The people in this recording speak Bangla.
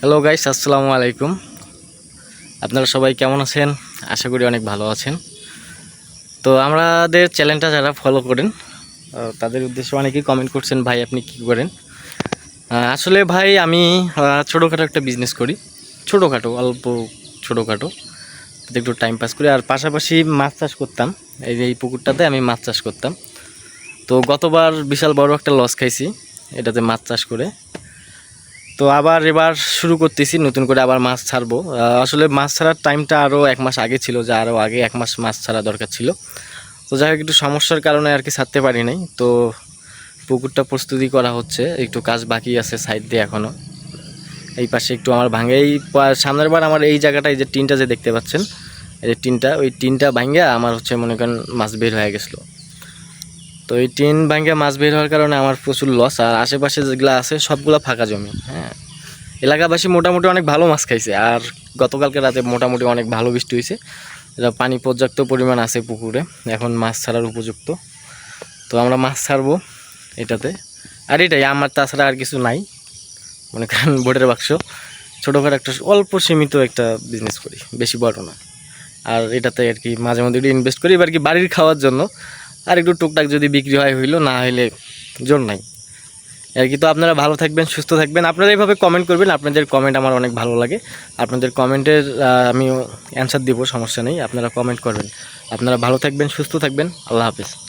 হ্যালো গাইস আসসালামু আলাইকুম। আপনারা সবাই কেমন আছেন? আশা করি অনেক ভালো আছেন। তো আমাদের চ্যানেলটা যারা ফলো করেন তাদের উদ্দেশ্যে অনেকেই কমেন্ট করছেন, ভাই, আপনি কী করেন? আসলে ভাই, আমি ছোটোখাটো একটা বিজনেস করি। ছোটোখাটো, অল্প ছোটোখাটো। একটু টাইম পাস করি। আর পাশাপাশি মাছ চাষ করতাম। এই যে এই পুকুরটাতে আমি মাছ চাষ করতাম। তো গতবার বিশাল বড় একটা লস খাইছি, এটাতে মাছ চাষ করে। তো আবার এবার শুরু করতেছি, নতুন করে আবার মাছ ছাড়বো। আসলে মাছ ছাড়ার টাইমটা আরও এক মাস আগে ছিল, যা আরও আগে এক মাস মাছ ছাড়া দরকার ছিল। তো যাই হোক, একটু সমস্যার কারণে আর কি ছাড়তে পারি নাই। তো পুকুরটা প্রস্তুতি করা হচ্ছে, একটু কাজ বাকি আছে সাইড দিয়ে এখনও এই পাশে একটু আমার ভাঙে, এই সামনের বার আমার এই জায়গাটা এই যে টিনটা যে দেখতে পাচ্ছেন, এই যে টিনটা, ওই টিনটা ভাঙ্গা আমার হচ্ছে মনে করেন মাছ বের হয়ে গেছিল। তো এই টিন ভাঙ্গা মাছ বের হওয়ার কারণে আমার প্রচুর লস আর আশেপাশে যেগুলো আছে, সবগুলো ফাঁকা জমি হ্যাঁ। এলাকাবাসী মোটামুটি অনেক ভালো মাছ খাইছে, আর গতকালকে রাতে মোটামুটি অনেক ভালো বৃষ্টি হয়েছে এটা পানি পর্যাপ্ত পরিমাণ আছে পুকুরে, এখন মাছ ছাড়ার উপযুক্ত। তো আমরা মাছ ছাড়বো এটাতে। আর এটাই, আমার তাছাড়া আর কিছু নাই, মনে করেন বোটের বাক্স। ছোটোখাটো একটা অল্প সীমিত একটা বিজনেস করি, বেশি বড় না। আর এটাতে আর কি মাঝে মধ্যে ইনভেস্ট করি, এবার কি বাড়ির খাওয়ার জন্য। আর একটু টুকটাক যদি বিক্রি হয়, হইল, না হইলে জোর নাই। আর কি, তো আপনারা ভালো থাকবেন, সুস্থ থাকবেন। আপনারা এইভাবে কমেন্ট করবেন, আপনাদের কমেন্ট আমার অনেক ভালো লাগে। আপনাদের কমেন্টের আমিও অ্যান্সার দিব, সমস্যা নেই, আপনারা কমেন্ট করবেন। আপনারা ভালো থাকবেন, সুস্থ থাকবেন, আল্লাহ হাফিজ।